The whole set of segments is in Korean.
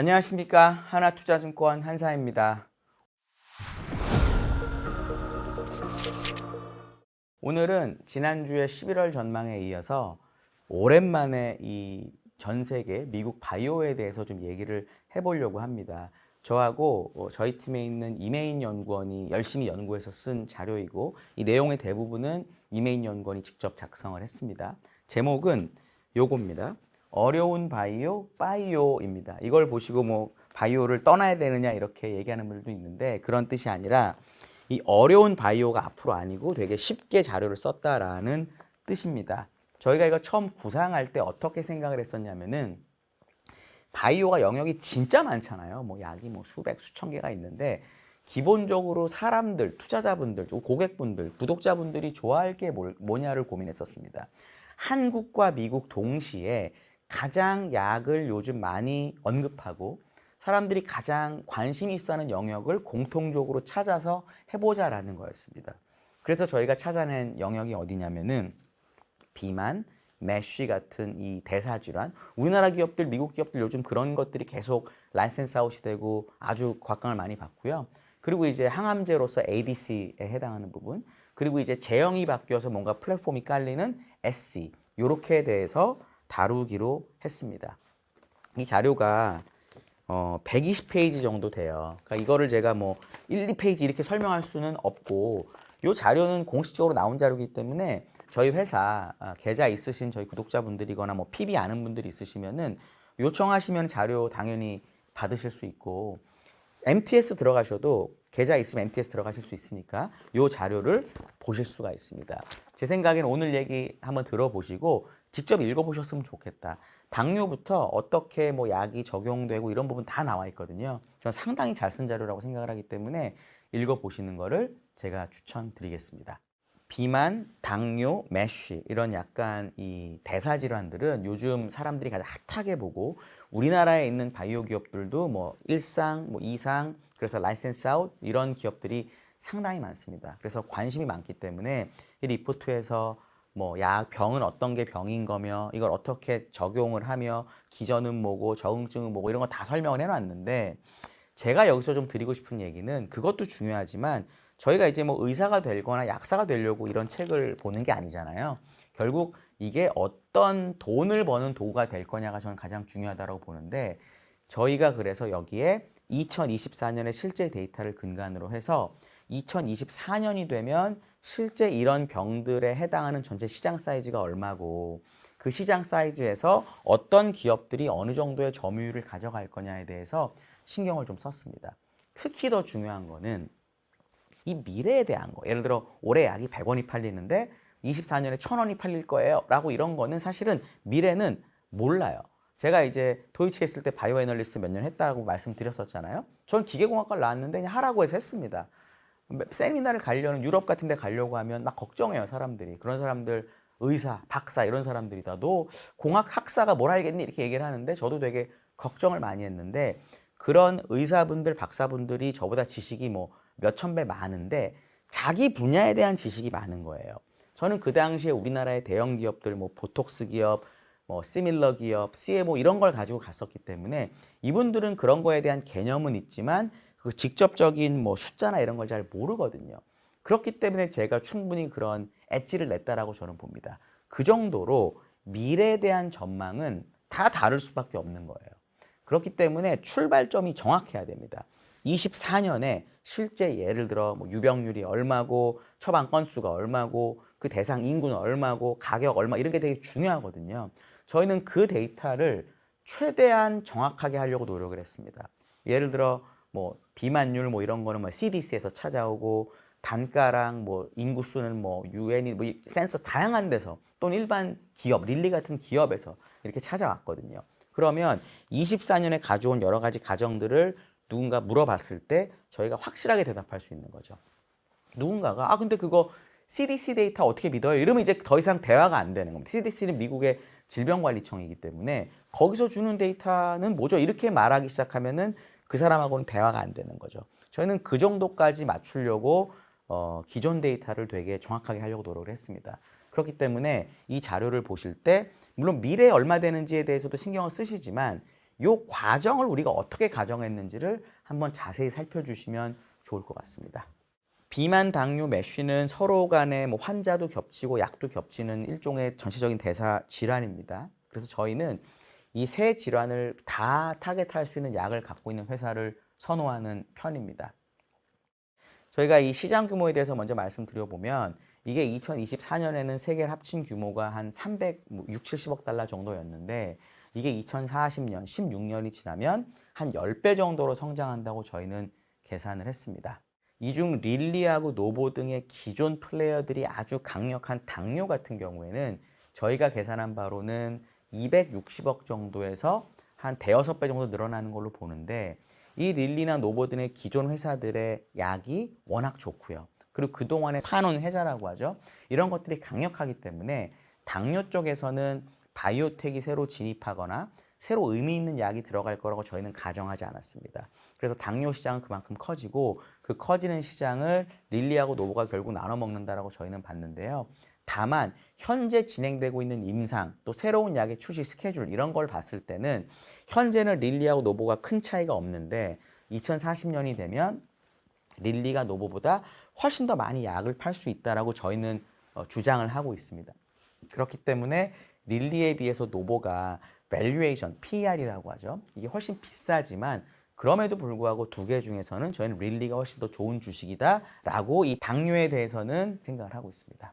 안녕하십니까 하나투자증권 한사입니다. 오늘은 지난주에 11월 전망에 이어서 오랜만에 이 전 세계 미국 바이오에 대해서 좀 얘기를 해보려고 합니다. 저하고 어, 저희 팀에 있는 이메인 연구원이 열심히 연구해서 쓴 자료이고 이 내용의 대부분은 이메인 연구원이 직접 작성을 했습니다. 제목은 요겁니다. 어려운 바이오, 바이오입니다. 이걸 보시고 뭐 바이오를 떠나야 되느냐 이렇게 얘기하는 분들도 있는데 그런 뜻이 아니라 이 어려운 바이오가 앞으로 아니고 되게 쉽게 자료를 썼다라는 뜻입니다. 저희가 이거 처음 구상할 때 어떻게 생각을 했었냐면은 바이오가 영역이 진짜 많잖아요. 뭐 약이 뭐 수백 수천 개가 있는데 기본적으로 사람들, 투자자분들, 고객분들, 구독자분들이 좋아할 게 뭘- 뭐냐를 고민했었습니다. 한국과 미국 동시에 가장 약을 요즘 많이 언급하고 사람들이 가장 관심 있어 하는 영역을 공통적으로 찾아서 해보자라는 거였습니다. 그래서 저희가 찾아낸 영역이 어디냐면은 비만, 메쉬 같은 이 대사질환, 우리나라 기업들, 미국 기업들 요즘 그런 것들이 계속 라이센스 아웃이 되고 아주 곽강을 많이 받고요. 그리고 이제 항암제로서 ADC에 해당하는 부분, 그리고 이제 제형이 바뀌어서 뭔가 플랫폼이 깔리는 SC, 요렇게에 대해서 다루기로 했습니다. 이 자료가 어, 120페이지 정도 돼요. 그러니까 이거를 제가 뭐 1, 2페이지 이렇게 설명할 수는 없고 이 자료는 공식적으로 나온 자료이기 때문에 저희 회사 아, 계좌 있으신 저희 구독자분들이거나 뭐 PB 아는 분들이 있으시면은 요청하시면 자료 당연히 받으실 수 있고 MTS 들어가셔도 계좌 있으면 MTS 들어가실 수 있으니까 이 자료를 보실 수가 있습니다. 제 생각에는 오늘 얘기 한번 들어보시고 직접 읽어보셨으면 좋겠다. 당뇨부터 어떻게 뭐 약이 적용되고 이런 부분 다 나와 있거든요. 저는 상당히 잘 쓴 자료라고 생각을 하기 때문에 읽어보시는 거를 제가 추천드리겠습니다. 비만, 당뇨, 메쉬 이런 약간 이 대사 질환들은 요즘 사람들이 가장 핫하게 보고 우리나라에 있는 바이오 기업들도 뭐 일상, 뭐 이상 그래서 라이센스 아웃 이런 기업들이 상당히 많습니다. 그래서 관심이 많기 때문에 이 리포트에서 뭐 약 병은 어떤 게 병인 거며 이걸 어떻게 적용을 하며 기전은 뭐고 적응증은 뭐고 이런 거 다 설명을 해놨는데 제가 여기서 좀 드리고 싶은 얘기는 그것도 중요하지만 저희가 이제 뭐 의사가 되거나 약사가 되려고 이런 책을 보는 게 아니잖아요. 결국 이게 어떤 돈을 버는 도구가 될 거냐가 저는 가장 중요하다고 보는데 저희가 그래서 여기에 2024년의 실제 데이터를 근간으로 해서 2024년이 되면 실제 이런 병들에 해당하는 전체 시장 사이즈가 얼마고 그 시장 사이즈에서 어떤 기업들이 어느 정도의 점유율을 가져갈 거냐에 대해서 신경을 좀 썼습니다. 특히 더 중요한 거는 이 미래에 대한 거. 예를 들어 올해 약이 100원이 팔리는데 24년에 1000원이 팔릴 거예요. 라고 이런 거는 사실은 미래는 몰라요. 제가 이제 도이치에 있을 때 바이오 애널리스트 몇 년 했다고 말씀드렸었잖아요. 저는 기계공학과를 나왔는데 하라고 해서 했습니다. 세미나를 가려는 유럽 같은 데 가려고 하면 막 걱정해요, 사람들이. 그런 사람들 의사, 박사 이런 사람들이 다너 공학 학사가 뭘 알겠니? 이렇게 얘기를 하는데 저도 되게 걱정을 많이 했는데 그런 의사분들, 박사분들이 저보다 지식이 뭐 몇천 배 많은데 자기 분야에 대한 지식이 많은 거예요. 저는 그 당시에 우리나라의 대형 기업들, 뭐 보톡스 기업, 뭐 시밀러 기업, CMO 이런 걸 가지고 갔었기 때문에 이분들은 그런 거에 대한 개념은 있지만 그 직접적인 뭐 숫자나 이런 걸 잘 모르거든요. 그렇기 때문에 제가 충분히 그런 엣지를 냈다라고 저는 봅니다. 그 정도로 미래에 대한 전망은 다 다를 수밖에 없는 거예요. 그렇기 때문에 출발점이 정확해야 됩니다. 24년에 실제 예를 들어 뭐 유병률이 얼마고 처방 건수가 얼마고 그 대상 인구는 얼마고 가격 얼마 이런 게 되게 중요하거든요. 저희는 그 데이터를 최대한 정확하게 하려고 노력을 했습니다. 예를 들어 뭐 비만율 뭐 이런 거는 뭐 CDC에서 찾아오고 단가랑 뭐 인구수는 뭐 유엔이 뭐 센서 다양한 데서 또는 일반 기업 릴리 같은 기업에서 이렇게 찾아왔거든요. 그러면 24년에 가져온 여러 가지 가정들을 누군가 물어봤을 때 저희가 확실하게 대답할 수 있는 거죠. 누군가가 아 근데 그거 CDC 데이터 어떻게 믿어요? 이러면 이제 더 이상 대화가 안 되는 겁니다. CDC는 미국의 질병관리청이기 때문에 거기서 주는 데이터는 뭐죠? 이렇게 말하기 시작하면은 그 사람하고는 대화가 안 되는 거죠. 저희는 그 정도까지 맞추려고 어, 기존 데이터를 되게 정확하게 하려고 노력을 했습니다. 그렇기 때문에 이 자료를 보실 때 물론 미래에 얼마 되는지에 대해서도 신경을 쓰시지만 요 과정을 우리가 어떻게 가정했는지를 한번 자세히 살펴주시면 좋을 것 같습니다. 비만, 당뇨, 메쉬는 서로 간에 뭐 환자도 겹치고 약도 겹치는 일종의 전체적인 대사 질환입니다. 그래서 저희는 이 세 질환을 다 타겟할 수 있는 약을 갖고 있는 회사를 선호하는 편입니다. 저희가 이 시장 규모에 대해서 먼저 말씀드려보면 이게 2024년에는 세계를 합친 규모가 한 300, 6, 70억 달러 정도였는데 이게 2040년, 16년이 지나면 한 10배 정도로 성장한다고 저희는 계산을 했습니다. 이 중 릴리하고 노보 등의 기존 플레이어들이 아주 강력한 당뇨 같은 경우에는 저희가 계산한 바로는 260억 정도에서 한 대여섯 배 정도 늘어나는 걸로 보는데 이 릴리나 노보 등의 기존 회사들의 약이 워낙 좋고요. 그리고 그동안에 파놓은 해자라고 하죠. 이런 것들이 강력하기 때문에 당뇨 쪽에서는 바이오텍이 새로 진입하거나 새로 의미 있는 약이 들어갈 거라고 저희는 가정하지 않았습니다. 그래서 당뇨 시장은 그만큼 커지고 그 커지는 시장을 릴리하고 노보가 결국 나눠 먹는다라고 저희는 봤는데요. 다만 현재 진행되고 있는 임상 또 새로운 약의 출시 스케줄 이런 걸 봤을 때는 현재는 릴리하고 노보가 큰 차이가 없는데 2040년이 되면 릴리가 노보보다 훨씬 더 많이 약을 팔 수 있다라고 저희는 어, 주장을 하고 있습니다. 그렇기 때문에 릴리에 비해서 노보가 밸류에이션 PER이라고 하죠. 이게 훨씬 비싸지만 그럼에도 불구하고 두 개 중에서는 저희는 릴리가 훨씬 더 좋은 주식이다라고 이 당뇨에 대해서는 생각을 하고 있습니다.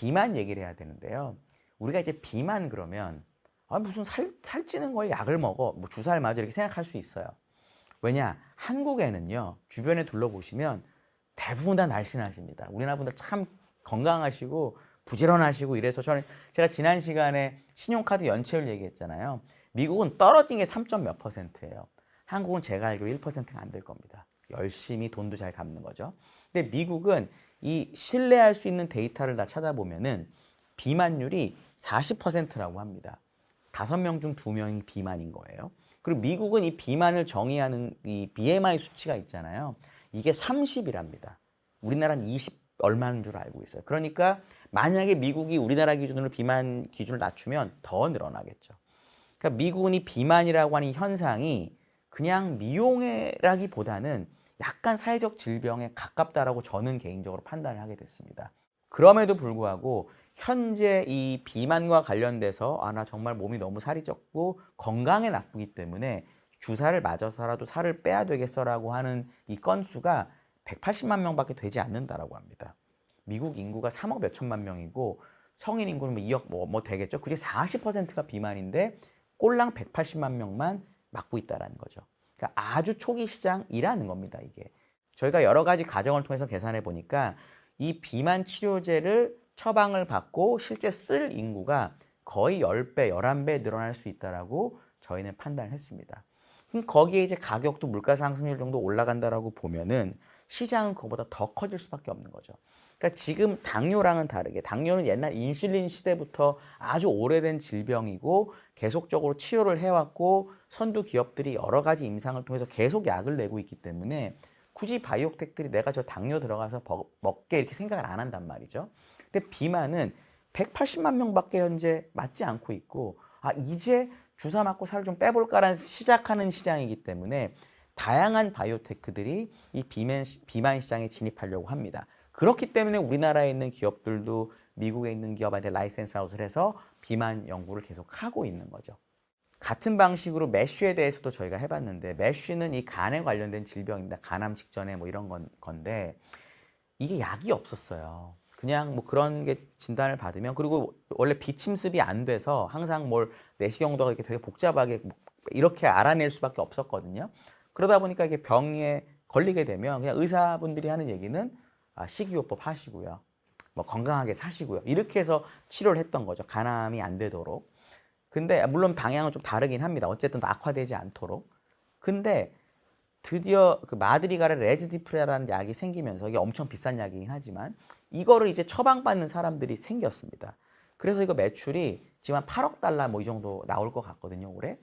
비만 얘기를 해야 되는데요. 우리가 이제 비만 그러면 아, 무슨 살, 살찌는 걸 약을 먹어 뭐 주사를 맞아 이렇게 생각할 수 있어요. 왜냐 한국에는요 주변에 둘러보시면 대부분 다 날씬하십니다. 우리나라 분들 참 건강하시고 부지런하시고 이래서 저는 제가 지난 시간에 신용카드 연체율 얘기했잖아요. 미국은 떨어진 게 3. 몇 퍼센트예요. 한국은 제가 알기로 1%가 안 될 겁니다. 열심히 돈도 잘 갚는 거죠. 근데 미국은 이 신뢰할 수 있는 데이터를 다 찾아보면은 비만율이 40%라고 합니다. 다섯 명 중 두 명이 비만인 거예요. 그리고 미국은 이 비만을 정의하는 이 BMI 수치가 있잖아요. 이게 30이랍니다. 우리나라는 20 얼마인 줄 알고 있어요. 그러니까 만약에 미국이 우리나라 기준으로 비만 기준을 낮추면 더 늘어나겠죠. 그러니까 미국은 이 비만이라고 하는 현상이 그냥 미용이라기보다는 약간 사회적 질병에 가깝다라고 저는 개인적으로 판단을 하게 됐습니다. 그럼에도 불구하고 현재 이 비만과 관련돼서 아 나 정말 몸이 너무 살이 쪘고 건강에 나쁘기 때문에 주사를 맞아서라도 살을 빼야 되겠어라고 하는 이 건수가 180만 명밖에 되지 않는다라고 합니다. 미국 인구가 3억 몇 천만 명이고 성인 인구는 뭐 2억 뭐, 뭐 되겠죠. 그게 40%가 비만인데 꼴랑 180만 명만 맞고 있다라는 거죠. 그러니까 아주 초기 시장이라는 겁니다, 이게. 저희가 여러 가지 가정을 통해서 계산해 보니까 이 비만 치료제를 처방을 받고 실제 쓸 인구가 거의 10배, 11배 늘어날 수 있다라고 저희는 판단을 했습니다. 그럼 거기에 이제 가격도 물가 상승률 정도 올라간다라고 보면은 시장은 그거보다 더 커질 수밖에 없는 거죠. 그러니까 지금 당뇨랑은 다르게 당뇨는 옛날 인슐린 시대부터 아주 오래된 질병이고 계속적으로 치료를 해왔고 선두 기업들이 여러 가지 임상을 통해서 계속 약을 내고 있기 때문에 굳이 바이오텍들이 내가 저 당뇨 들어가서 먹게 이렇게 생각을 안 한단 말이죠. 근데 비만은 180만 명밖에 현재 맞지 않고 있고 아 이제 주사 맞고 살을 좀 빼볼까라는 시작하는 시장이기 때문에 다양한 바이오테크들이 이 비만 시장에 진입하려고 합니다. 그렇기 때문에 우리나라에 있는 기업들도 미국에 있는 기업한테 라이센스 아웃을 해서 비만 연구를 계속 하고 있는 거죠. 같은 방식으로 메쉬에 대해서도 저희가 해봤는데 메쉬는 이 간에 관련된 질병입니다. 간암 직전에 뭐 이런 건, 건데 이게 약이 없었어요. 그냥 뭐 그런 게 진단을 받으면 그리고 원래 비침습이 안 돼서 항상 뭘 내시경도가 이렇게 되게 복잡하게 이렇게 알아낼 수밖에 없었거든요. 그러다 보니까 이게 병에 걸리게 되면 그냥 의사분들이 하는 얘기는 아, 식이요법 하시고요. 뭐 건강하게 사시고요. 이렇게 해서 치료를 했던 거죠. 간암이 안 되도록. 근데 물론 방향은 좀 다르긴 합니다. 어쨌든 악화되지 않도록. 근데 드디어 그 마드리가르 레즈디프레라는 약이 생기면서 이게 엄청 비싼 약이긴 하지만 이거를 이제 처방받는 사람들이 생겼습니다. 그래서 이거 매출이 지금 한 8억 달러 뭐 이 정도 나올 것 같거든요, 올해.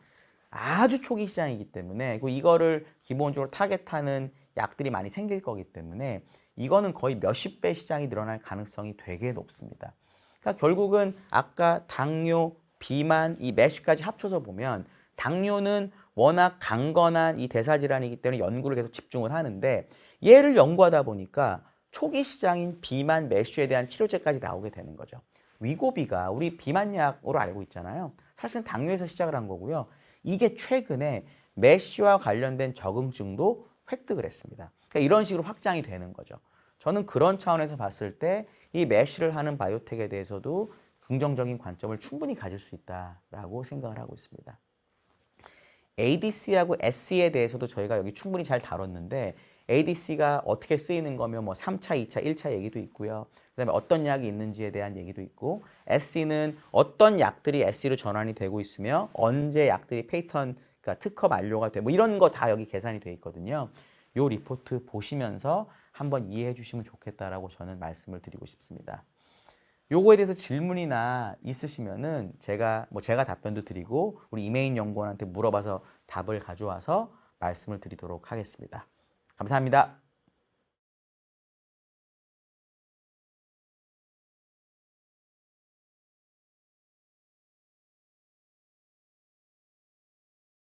아주 초기 시장이기 때문에 그 이거를 기본적으로 타겟하는 약들이 많이 생길 거기 때문에 이거는 거의 몇십 배 시장이 늘어날 가능성이 되게 높습니다. 그러니까 결국은 아까 당뇨, 비만, 이 매쉬까지 합쳐서 보면 당뇨는 워낙 강건한 이 대사 질환이기 때문에 연구를 계속 집중을 하는데 얘를 연구하다 보니까 초기 시장인 비만 매쉬에 대한 치료제까지 나오게 되는 거죠. 위고비가 우리 비만약으로 알고 있잖아요. 사실은 당뇨에서 시작을 한 거고요. 이게 최근에 매쉬와 관련된 적응증도 획득을 했습니다. 그러니까 이런 식으로 확장이 되는 거죠. 저는 그런 차원에서 봤을 때이 매쉬를 하는 바이오텍에 대해서도 긍정적인 관점을 충분히 가질 수 있다라고 생각을 하고 있습니다. ADC하고 SC에 대해서도 저희가 여기 충분히 잘 다뤘는데 ADC가 어떻게 쓰이는 거면 뭐 3차, 2차, 1차 얘기도 있고요. 그다음에 어떤 약이 있는지에 대한 얘기도 있고 SC는 어떤 약들이 SC로 전환이 되고 있으며 언제 약들이 페이턴 그러니까 특허 만료가 돼 뭐 이런 거 다 여기 계산이 돼 있거든요. 요 리포트 보시면서 한번 이해해 주시면 좋겠다라고 저는 말씀을 드리고 싶습니다. 요거에 대해서 질문이나 있으시면은 제가 뭐 제가 답변도 드리고 우리 이메인 연구원한테 물어봐서 답을 가져와서 말씀을 드리도록 하겠습니다. 감사합니다.